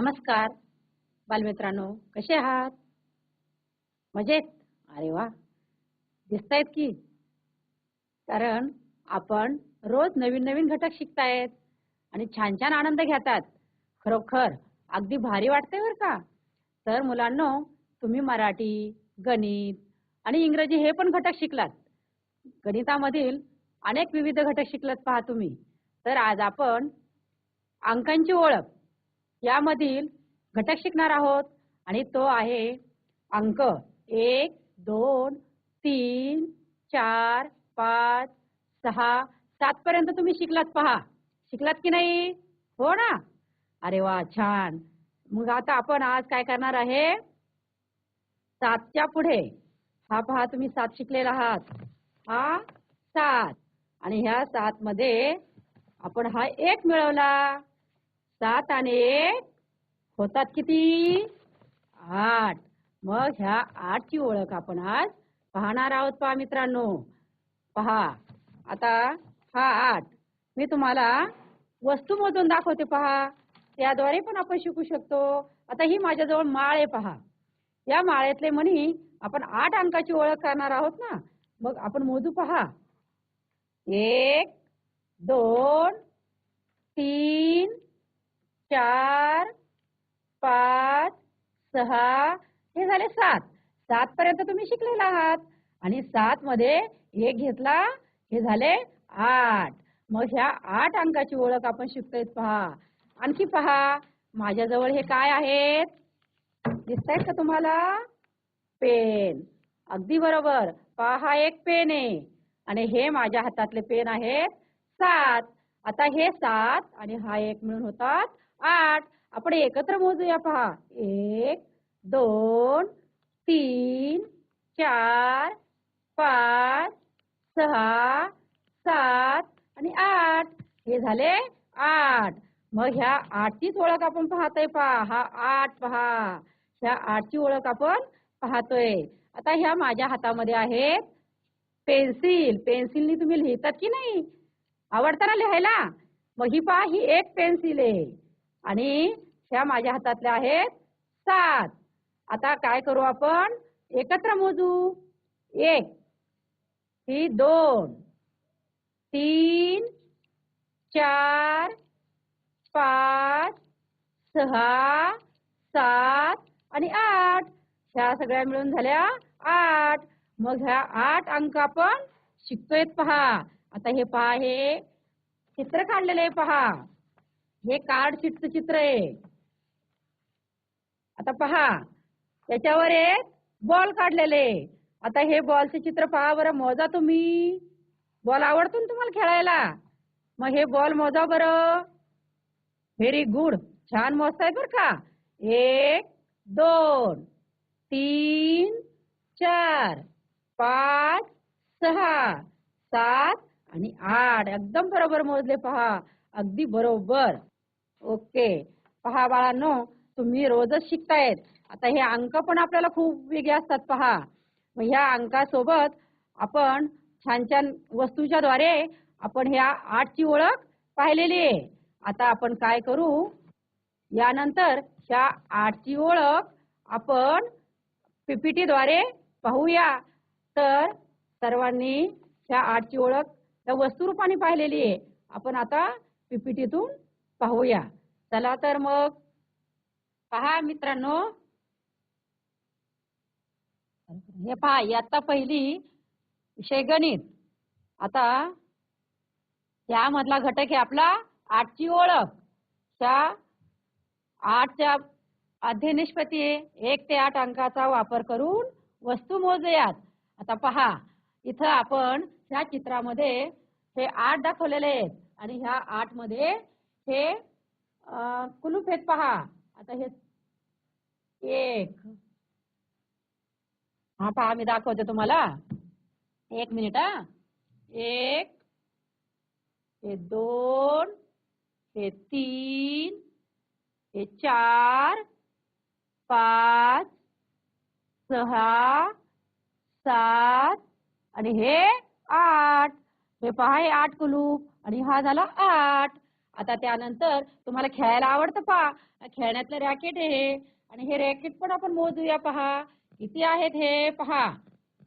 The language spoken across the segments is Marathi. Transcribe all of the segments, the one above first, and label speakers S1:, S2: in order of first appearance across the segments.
S1: नमस्कार. बालमित्रांनो कसे आहात? मजेत? अरे वा. दिसतायत की? कारण आपण रोज नवीन नवीन घटक शिकतायत आणि छान छान आनंद घेतात. खरोखर अगदी भारी वाटतंय बरं का? तर मुलांनो तुम्ही मराठी गणित आणि इंग्रजी हे पण घटक शिकलात. गणितामधील अनेक विविध घटक शिकलात पहा तुम्ही. तर आज आपण अंकांची ओळख यामधील घटक शिकणार आहोत. आणि तो आहे अंक. एक दोन तीन चार पाच सहा. सात पर्यंत तुम्ही शिकलात पहा. शिकलात की नाही? हो ना? अरे वा छान. मग आता आपण आज काय करणार आहे? सातच्या पुढे. हा पहा तुम्ही सात शिकलेला आहात. हा सात. आणि ह्या सात मध्ये आपण हा एक मिळवला. सात आणि एक होतात किती? आठ. मग ह्या आठची ओळख आपण आज पाहणार आहोत पहा मित्रांनो. पहा. आता हा आठ. मी तुम्हाला वस्तू मोजून दाखवते पहा. त्याद्वारे पण आपण शिकू शकतो. आता ही माझ्याजवळ माळ आहे पहा. या माळेतले म्हणी आपण आठ अंकाची ओळख करणार आहोत ना? मग आपण मोजू पहा. एक दोन तीन चार पाच सहा हे झाले सात. सात पर्यंत तुम्ही शिकलेला आहात. आणि सात मध्ये एक घेतला हे झाले आठ. मग ह्या आठ अंकाची ओळख आपण शिकतोय पहा. आणखी पहा माझ्याजवळ हे काय आहेत? दिसतायत का तुम्हाला? पेन. अगदी बरोबर. पहा एक पेन आहे. आणि हे माझ्या हातातले पेन आहेत सात. आता हे सात आणि हा एक मिळून होतात आठ. आपण एकत्र मोजूया पहा. एक दोन तीन चार पाच सहा सात आणि आठ. हे झाले आठ. मग ह्या आठचीच ओळख आपण पाहतोय पहा. हा आठ पहा. ह्या आठची ओळख आपण पाहतोय. आता ह्या माझ्या हातामध्ये आहेत पेन्सिल. पेन्सिलनी तुम्ही लिहितात की नाही? आवडतं ना लिहायला? मग ही पहा ही एक पेन्सिल आहे. आणि ह्या माझ्या हातातल्या आहेत सात. आता काय करू आपण? एकत्र मोजू. एक ही दोन तीन चार पाच सहा सात आणि आठ. ह्या सगळ्या मिळून झाल्या आठ. मग ह्या आठ अंक आपण शिकतोय पहा. आता हे पहा हे चित्र काढलेलं आहे पहा. हे कार्ड शीटचं चित्र आहे. आता पहा त्याच्यावर एक बॉल काढलेले आता हे बॉलचे चित्र पहा बरं मोजा तुम्ही. बॉल आवडतो ना तुम्हाला खेळायला? मग हे बॉल मोजा बरं. व्हेरी गुड छान मोजताय बरं का? एक दोन तीन चार पाच सहा सात आणि आठ. एकदम बरोबर मोजले पहा. अगदी बरोबर. ओके. पहा बाळांनो तुम्ही रोजच शिकतायत. आता हे अंक पण आपल्याला खूप वेगळे असतात पहा. मग ह्या अंकासोबत आपण छान छान वस्तूच्या द्वारे आपण ह्या आठची ओळख पाहिलेली आहे. आता आपण काय करू? यानंतर ह्या आठची ओळख आपण पीपीटी द्वारे पाहूया. तर सर्वांनी ह्या आठची ओळख त्या वस्तुरूपाने पाहिलेली आहे. आपण आता पीपीटीतून पाहूया. चला तर मग पहा मित्रांनो. हे पहा आता पहिली विषय गणित. आता त्यामधला घटक आहे आपला आठची ओळख. त्या आठच्या अध्यनिष्पती एक ते आठ अंकाचा वापर करून वस्तू मोजूयात. आता पहा इथं आपण ह्या चित्रामध्ये हे आठ दाखवलेले आहेत आणि ह्या आठमध्ये हे कुलूप आहेत पहा. आता हे एक. हा पहा मी दाखवते तुम्हाला. एक मिनिट हा. एक हे दोन हे तीन हे चार पाच सहा सात आणि हे आठ. हे पहा हे आठ कुलूप आणि हा झाला आठ. आता त्यानंतर तुम्हाला खेळायला आवडतं पहा. खेळण्यातलं रॅकेट आहे. हे आणि हे रॅकेट पण आपण मोजूया पहा. किती आहेत हे पहा.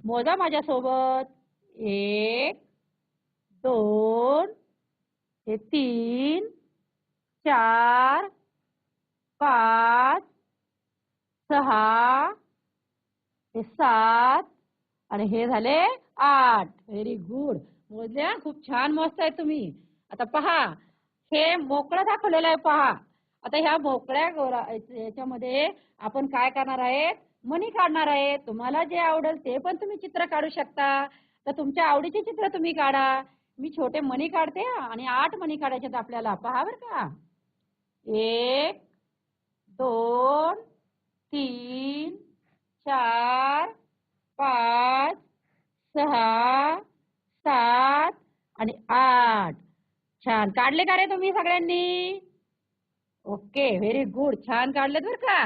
S1: मोजा माझ्यासोबत. एक दोन हे तीन चार पाच सहा हे सात आणि हे झाले आठ. व्हेरी गुड मोजल्या. खूप छान मस्त आहे तुम्ही. आता पहा. हे मोकळं दाखवलेलं आहे पहा. आता ह्या मोकळ्या गोरा याच्यामध्ये आपण काय करणार आहे? मणी काढणार आहे. तुम्हाला जे आवडेल ते पण तुम्ही चित्र काढू शकता. तर तुमच्या आवडीचे चित्र तुम्ही काढा. मी छोटे मणी काढते आणि आठ मणी काढायचे आपल्याला. पहा बर का. एक दोन तीन चार पाच सहा सात आणि आठ. छान. काढले का रे तुम्ही सगळ्यांनी? ओके व्हेरी गुड छान काढलेत बर का?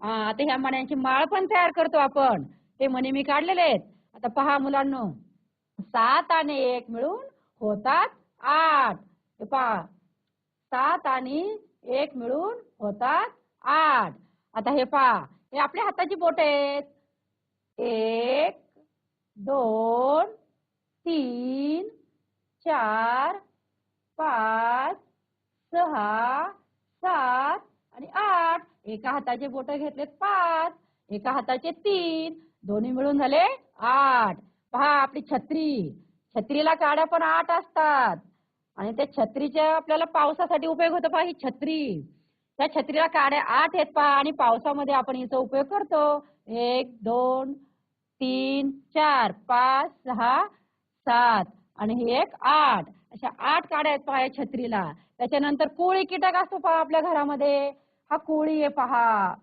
S1: आता ह्या मण्यांची माळ पण तयार करतो आपण. ते मणी मी काढलेले आहेत. आता पहा मुलांनो. सात आणि एक मिळून होतात आठ. हे पहा. सात आणि एक मिळून होतात आठ. आता हे पहा. हे आपल्या हाताची बोट आहेत. एक दोन तीन चार पाच सहा सात आणि आठ. एका हाताचे बोट घेतलेत पाच एका हाताचे तीन. दोन्ही मिळून झाले आठ. पहा आपली छत्री. छत्रीला काड्या पण आठ असतात. आणि त्या छत्रीच्या आपल्याला पावसासाठी उपयोग होतो. पहा ही छत्री. त्या छत्रीला काड्या आठ आहेत पहा. आणि पावसामध्ये आपण हिचा उपयोग करतो. एक दोन तीन चार पाच सहा सात आणि हे एक आठ. अशा आठ काड्या आहेत पहा या छत्रीला. त्याच्यानंतर कोळी कीटक असतो पहा आपल्या घरामध्ये. हा कोळी आहे पहा.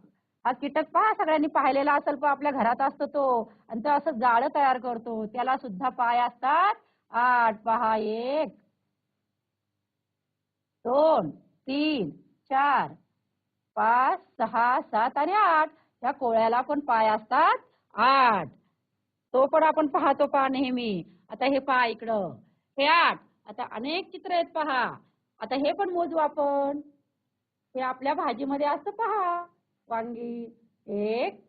S1: हा कीटक पहा सगळ्यांनी पाहिलेला असेल पहा आपल्या घरात असतो तो. आणि तो असं जाळं तयार करतो. त्याला सुद्धा पाय असतात. आठ पहा एक. दोन तीन चार पाच सहा सात आणि आठ. या कोळ्याला पण पाय असतात. आठ. तो पण आपण पाहतो पहा नेहमी. आता हे पहा इकडं. हे आठ. आता अनेक चित्र आहेत पहा. आता हे पण मोजू आपण. हे आपल्या भाजीमध्ये असतं पहा. वांगी एक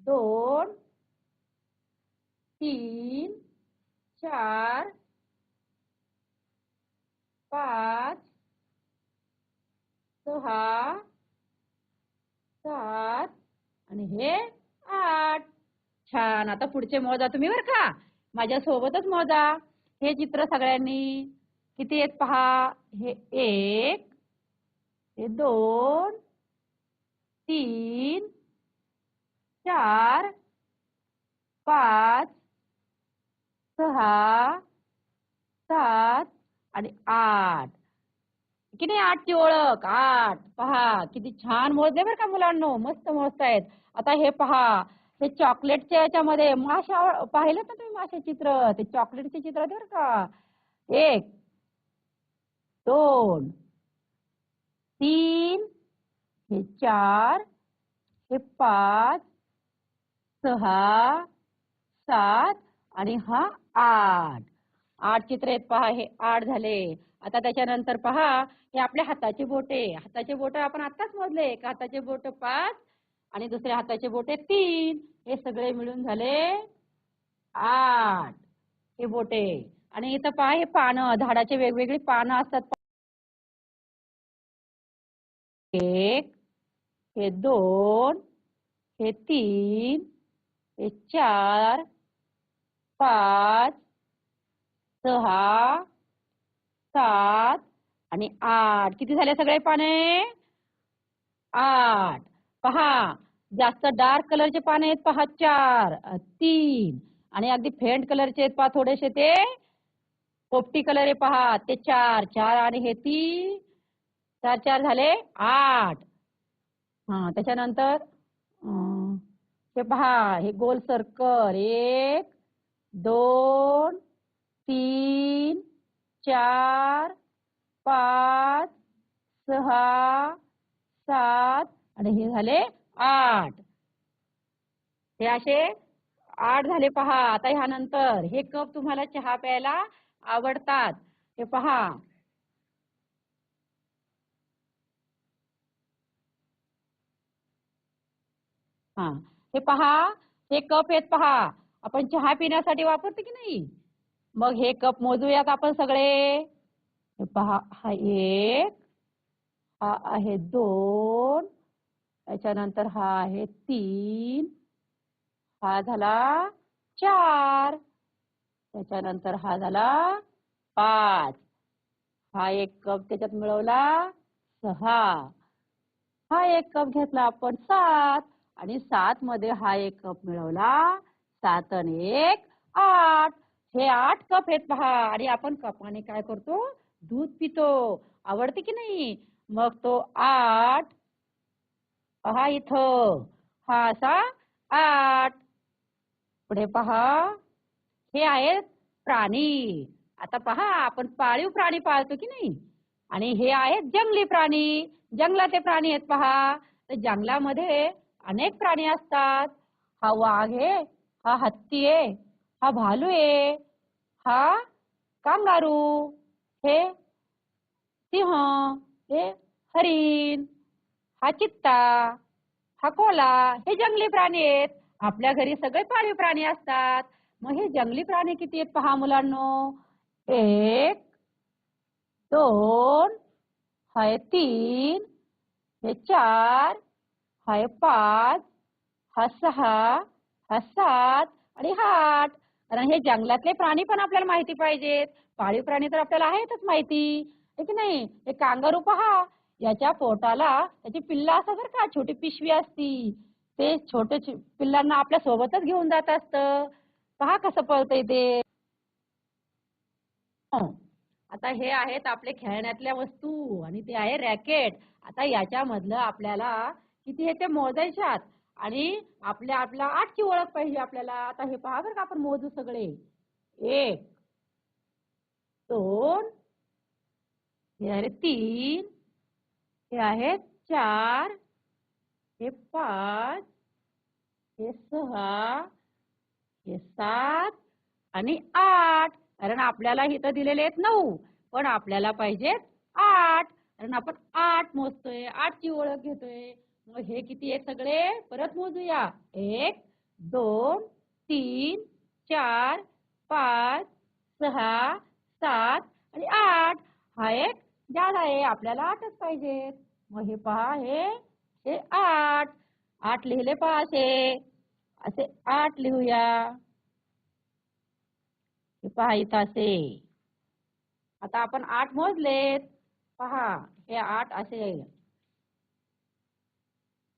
S1: दोन तीन चार पाच सहा सात आणि हे आठ. छान. आता पुढचे मोजा तुम्ही बर का. माझ्या सोबतच मोजा. हे चित्र सगळ्यांनी किती आहेत पहा? हे एक हे दोन तीन चार पाच सहा सात आणि आठ. किती आठची ओळख? आठ. पहा किती छान मोजले बरं का मुलांनो. मस्त मोजतायत. आता हे पहा. ते चॉकलेटच्या याच्यामध्ये माशा पाहिलं का तुम्ही माशा चित्र? ते चॉकलेटचे चित्र दे बरं का. एक दोन तीन हे चार हे पाच सहा सात आणि हा आठ. आठ चित्र आहेत पहा हे आठ झाले. आता त्याच्यानंतर पहा हे आपल्या हाताचे बोटे. हाताचे बोट आपण आताच मोजले. एक हाताचे बोट पाच आणि दुसऱ्या हाताचे बोटे तीन. हे सगळे मिळून झाले आठ. हे बोटे. आणि इथं पहा हे पानं झाडाचे वेगवेगळी पानं असतात. एक हे दोन हे तीन हे चार पाच सहा सात आणि आठ. किती झाले सगळे पाने? आठ. पहा जास्त डार्क कलरचे पाने आहेत पहा चार तीन. आणि अगदी फेंट कलरचे आहेत पहा थोडेसे ते. पोपटी कलर आहे पहा ते चार चार आणि हे तीन. चार चार झाले आठ. हा त्याच्यानंतर अं, हे पहा हे गोल सर्कल एक दोन तीन चार पाच सहा सात आणि हे झाले आठ. हे असे आठ झाले पहा. आता ह्यानंतर हे कप तुम्हाला चहा प्यायला आवडतात. हे पहा. हा. हे पहा. हे कप आहेत पहा. आपण चहा पिण्यासाठी वापरतो की नाही? मग हे कप मोजूयात आपण सगळे. हे पहा. हा एक हा आहे दोन त्याच्यानंतर हा आहे तीन. हा झाला चार. त्याच्यानंतर हा झाला पाच. हा एक कप त्याच्यात मिळवला सहा. हा एक कप घेतला आपण सात. आणि सात मध्ये हा एक कप मिळवला सात आणि एक आठ. हे आठ कप आहेत पहा. आणि आपण कपाने काय करतो? दूध पितो. आवडते की नाही? मग तो आठ पहा इथं. हा असा आठ. पुढे पहा. हे आहेत प्राणी. आता पहा आपण पाळीव प्राणी पाळतो की नाही? आणि हे आहेत जंगली प्राणी. जंगलाचे प्राणी आहेत पहा. तर जंगलामध्ये अनेक प्राणी असतात. हा वाघ आहे हा हत्ती आहे हा भालू आहे हा कांगारू हे सिंह हे हरिण हा चित्ता हा कोला हे जंगली प्राणी आहेत. आपल्या घरी सगळे पाळीव प्राणी असतात. मग हे जंगली प्राणी किती आहेत पहा मुलांनो? एक दोन हाय तीन हे चार हाय पाच हा सहा हा सात आणि हा आठ. कारण हे जंगलातले प्राणी पण आपल्याला माहिती पाहिजेत. पाळीव प्राणी तर आपल्याला आहेतच माहिती. आहे की नाही? हे कांगारू पहा. याच्या पोटाला त्याची पिल्ला असं बरं का छोटी पिशवी असती. ते छोटे पिल्लांना आपल्या सोबतच घेऊन जात असतं. पहा कसं पळतंय ते. आता हे आहेत आपले खेळण्यातल्या वस्तू आणि ते आहे रॅकेट. आता याच्यामधलं आपल्याला किती हे ते मोजायच्यात. आणि आपल्या आपल्या आठची ओळख पाहिजे आपल्याला. आता हे पहा बरं का आपण मोजू सगळे. एक दोन हे आहे तीन हे आहेत चार हे पाच हे सहा हे सात आणि आठ. कारण आपल्याला इथं दिलेले आहेत नऊ पण आपल्याला पाहिजेत आठ. कारण आपण आठ मोजतोय आठची ओळख घेतोय. मग हे किती आहेत सगळे? परत मोजूया. एक दोन तीन चार पाच सहा सात आणि आठ. हा एक ज्याला आहे आपल्याला आठच पाहिजेत मग हे पहा हे हे आठ. आठ लिहिले पहा असे असे आठ लिहूया. हे पहा इथं असे. आता आपण आठ मोजलेत. पहा हे आठ असे.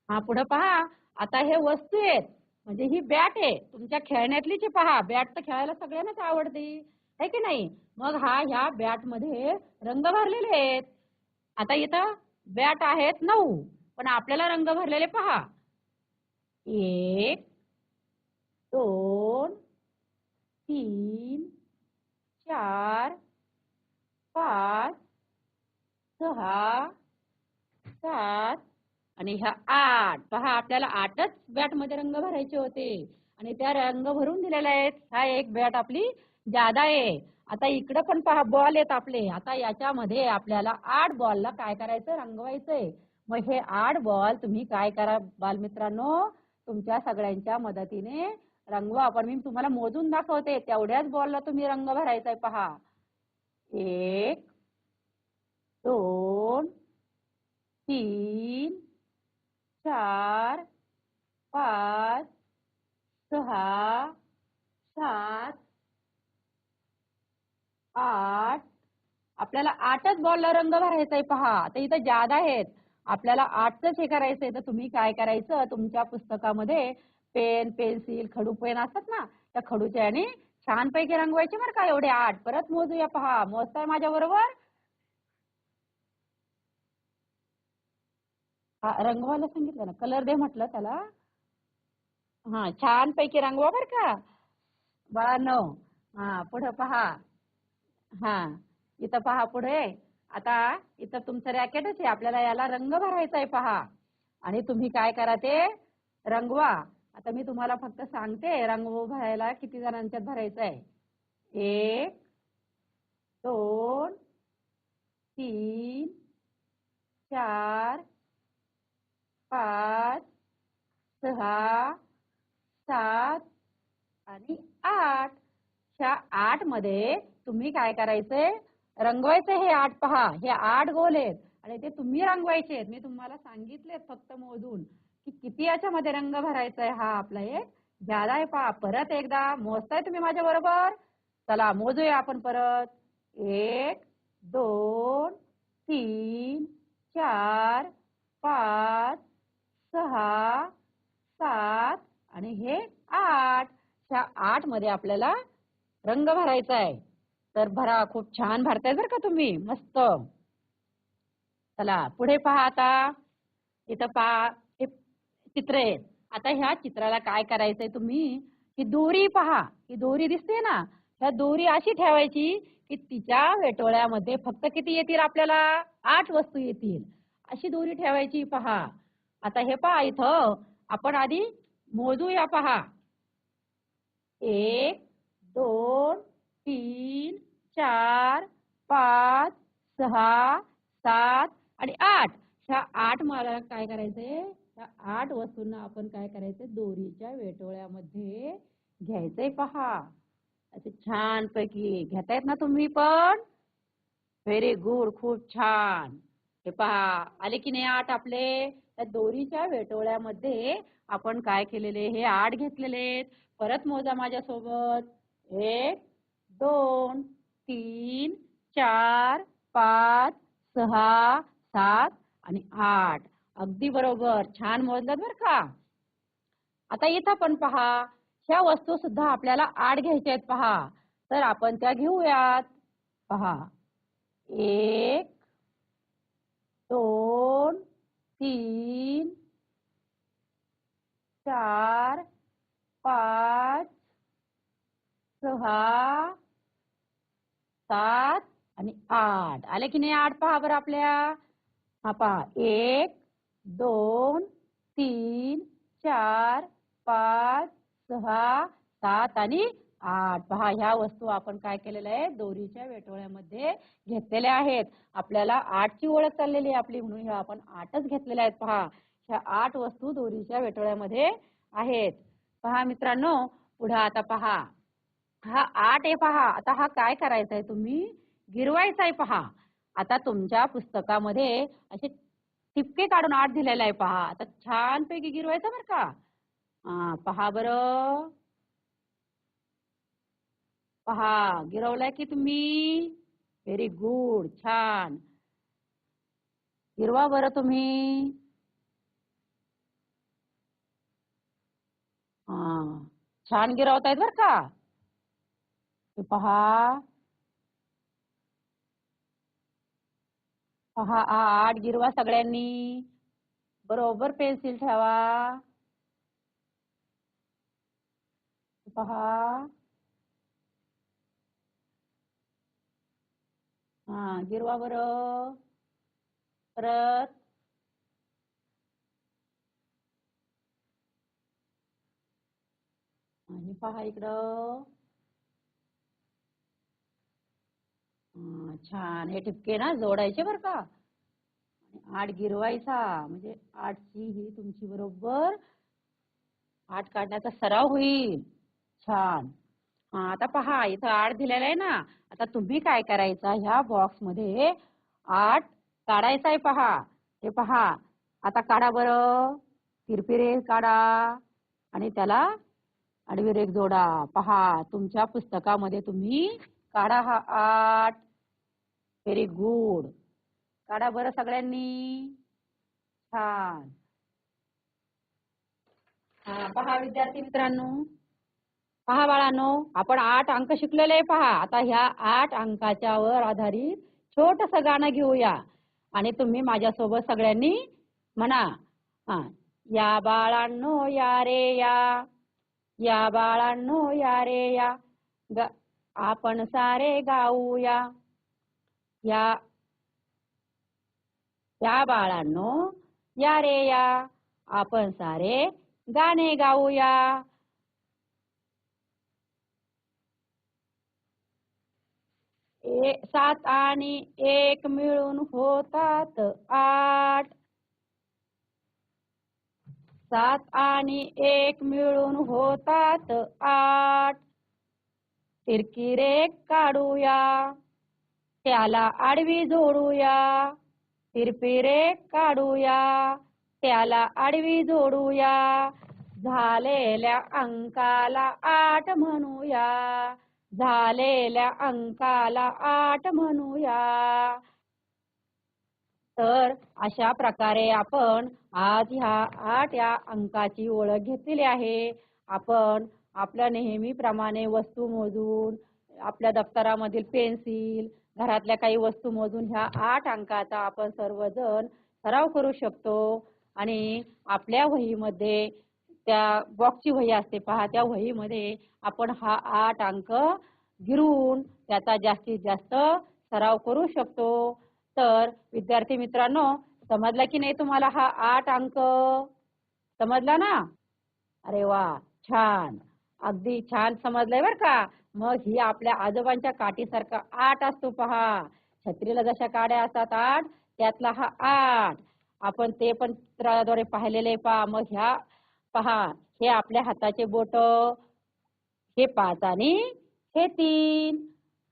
S1: हा पुढे पहा. आता हे वस्तू आहेत. म्हणजे ही बॅट आहे. तुमच्या खेळण्यातलीच पहा. बॅट तर खेळायला सगळ्यांनाच आवडते. आहे की नाही? मग हा ह्या बॅटमध्ये रंग भरलेले आहेत. आता इथं बॅट आहेत नऊ. पण आपल्याला रंग भरलेले पहा. एक दोन तीन चार पाच सहा सात आणि ह्या आठ. पहा आपल्याला आठच बॅटमध्ये रंग भरायचे होते. आणि त्या रंग भरून दिलेल्या आहेत. हा एक बॅट आपली जादा आहे. आता इकडं पण पहा बॉल आहेत आपले. आता याच्यामध्ये आपल्याला आठ बॉलला काय करायचं? रंगवायचंय. मग हे आठ बॉल तुम्ही काय करा बालमित्रांनो? तुमच्या सगळ्यांच्या मदतीने रंगवा. पण मी तुम्हाला मोजून दाखवते. तेवढ्याच बॉलला तुम्ही रंग भरायचाय पहा. एक दोन तीन चार पाच सहा सात आठ. आपल्याला आठच बॉलला रंग भरायचा आहे पहा. ते इथं जादा आहेत. आपल्याला आठच हे करायचंय. तर तुम्ही काय करायचं? तुमच्या पुस्तकामध्ये पेन पेन्सिल खडू पेन असतात ना? त्या खडूच्या याने छानपैकी रंगवायचे बरं का एवढे आठ. परत मोजूया पहा. मोजताय माझ्या बरोबर? रंगवायला सांगितलं ना. कलर दे म्हटलं त्याला. हा छान पैकी रंगवा बर का. बाळांनो हा पुढं पहा. हा इथं पहा पुढे. आता इथं तुमचं रॅकेटच आहे. आपल्याला याला रंग भरायचा आहे पहा. आणि तुम्ही काय करा ते? रंगवा. आता मी तुम्हाला फक्त सांगते रंग भरायला किती जणांच्यात भरायचं आहे? एक दोन तीन चार पाच सहा सात आणि आठ. ह्या आठमध्ये तुम्ही काय करायचंय रंगवायचे हे आठ पहा. हे आठ गोल आहेत आणि ते तुम्ही रंगवायचे आहेत. मी तुम्हाला सांगितले फक्त मोजून की किती याच्यामध्ये रंग भरायचा आहे हा आपला एक. ज्यादा आहे पहा. परत एकदा मोजताय तुम्ही माझ्या बरोबर? चला मोजूया आपण परत. एक दोन तीन चार पाच सहा सात आणि हे आठ. ह्या आठमध्ये आपल्याला रंग भरायचा आहे तर भरा खूप छान भरताय बरं का तुम्ही. मस्त. चला पुढे पहा आता. इथं पहा हे चित्र आहे. आता ह्या चित्राला काय करायचंय तुम्ही? ही दोरी पहा. ही दोरी दिसते ना? ह्या दोरी अशी ठेवायची की तिच्या वेटोळ्यामध्ये फक्त किती येतील आपल्याला? आठ वस्तू येतील. अशी दोरी ठेवायची पहा. आता हे पहा इथं. आपण आधी मोजूया पहा. एक दोन तीन चार पाच सहा सात आणि आठ. ह्या आठ मला काय करायचंय? ह्या आठ वस्तूंना आपण काय करायचंय? दोरीच्या वेटोळ्यामध्ये घ्यायचंय. पहा. असे छान पैकी घेतायत ना तुम्ही पण? व्हेरी गुड खूप छान. हे पहा. आले की नाही आठ आपले? त्या दोरीच्या वेटोळ्यामध्ये आपण काय केलेले? हे आठ घेतलेले आहेत. परत मोजा माझ्यासोबत. एक दोन तीन चार पाच सहा सात आणि आठ. अगदी बरोबर. छान मोजलं बर का? आता इथं पण पहा ह्या वस्तू सुद्धा आपल्याला आठ घ्यायच्या आहेत पहा. तर आपण त्या घेऊयात. पहा. एक दोन तीन चार पाच सहा सात आणि आठ. आले की नाही आठ? पहा बरं आपल्या. हा पहा. एक दोन तीन चार पाच सहा सात आणि आठ. पहा ह्या वस्तू आपण काय केलेल्या आहे दोरीच्या वेटोळ्यामध्ये घेतलेल्या आहेत. आपल्याला आठची ओळख चाललेली आहे आपली म्हणून ह्या आपण आठच घेतलेल्या आहेत. पहा. ह्या आठ वस्तू दोरीच्या वेटोळ्यामध्ये आहेत. पहा मित्रांनो पुढे आता पहा. हा आठ आहे पहा. आता हा काय करायचा आहे तुम्ही? गिरवायचा आहे पहा. आता तुमच्या पुस्तकामध्ये असे टिपके काढून आठ दिलेला आहे पहा. आता छान पैकी गिरवायचा बरं का? हा पहा बरं. पहा गिरवलाय की तुम्ही? व्हेरी गुड छान. गिरवा बरं तुम्ही. हा छान गिरवतायत बरं का? पहा. पहा आठ गिरवा सगळ्यांनी. बरोबर पेन्सिल ठेवा. पहा. हा गिरवा बर. परत. आणि पहा इकडं हा, छान. हे ठिपके ना जोडायचे बर का? आठ गिरवायचा. म्हणजे आठची ही तुमची बरोबर आठ काढण्याचा सराव होईल. छान. हा आता पहा इथं आठ दिलेला आहे ना. आता तुम्ही काय करायचा? ह्या बॉक्समध्ये आठ काढायचा आहे पहा. हे पहा. आता काढा बरं. तिरपिरे काढा. आणि त्याला आडवी रेख जोडा. पहा तुमच्या पुस्तकामध्ये तुम्ही काढा हा आठ. व्हेरी गुड काढा बरं सगळ्यांनी. छान. हा पहा विद्यार्थी मित्रांनो. पहा बाळांनो आपण आठ अंक शिकलेले पहा. आता ह्या आठ अंकाच्या वर आधारित छोटस गाणं घेऊया. आणि तुम्ही माझ्यासोबत सगळ्यांनी म्हणा. हा या बाळांनो या रे या. या बाळांनो या रे या. आपण सारे गाऊया. या या बाळांनो या रे या. आपण सारे गाणे गाऊया. ए सात आणि एक मिळून होतात आठ. सात आणि एक मिळून होतात आठ. तिरकी रेख काढूया. त्याला आडवी जोडूया. तिरपी रेख काढूया. त्याला आडवी जोडूया. झालेल्या अंकाला आठ म्हणूया. झालेल्या अंकाला आठ म्हणूया. तर अशा प्रकारे आपण आज ह्या आठ या अंकाची ओळख घेतलेली आहे. आपण आपल्या नेहमीप्रमाणे वस्तू मोजून आपल्या दप्तरामधील पेन्सिल घरातल्या काही वस्तू मोजून ह्या आठ अंकाचा आपण सर्वजण सराव करू शकतो. आणि आपल्या वहीमध्ये त्या बॉक्सची वही असते पहा त्या वहीमध्ये आपण हा आठ अंक गिरवून त्याचा जास्तीत जास्त सराव करू शकतो. तर विद्यार्थी मित्रांनो समजला की नाही तुम्हाला हा आठ अंक? समजला ना? अरे वा छान. अगदी छान समजलंय बर का. मग ही आपल्या आजोबांच्या काठीसारखा आठ असतो पहा. छत्रीला जशा काड्या असतात आठ त्यातला हा आठ. आपण ते पण चित्राद्वारे पाहिलेले पहा. मग ह्या पहा हे आपल्या हाताचे बोट. हे पाच आणि हे तीन.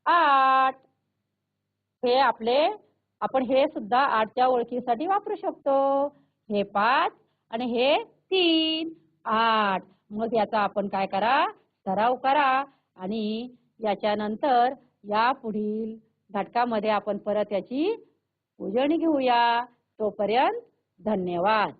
S1: आठ. हे आपले आपण हे सुद्धा आठच्या ओळखीसाठी वापरू शकतो. हे पाच आणि हे तीन. आठ. मग याचा आपण काय करा? सराव करा आणि याच्यानंतर या पुढील घटकामध्ये आपण परत याची उजळणी घेऊया. तोपर्यंत धन्यवाद.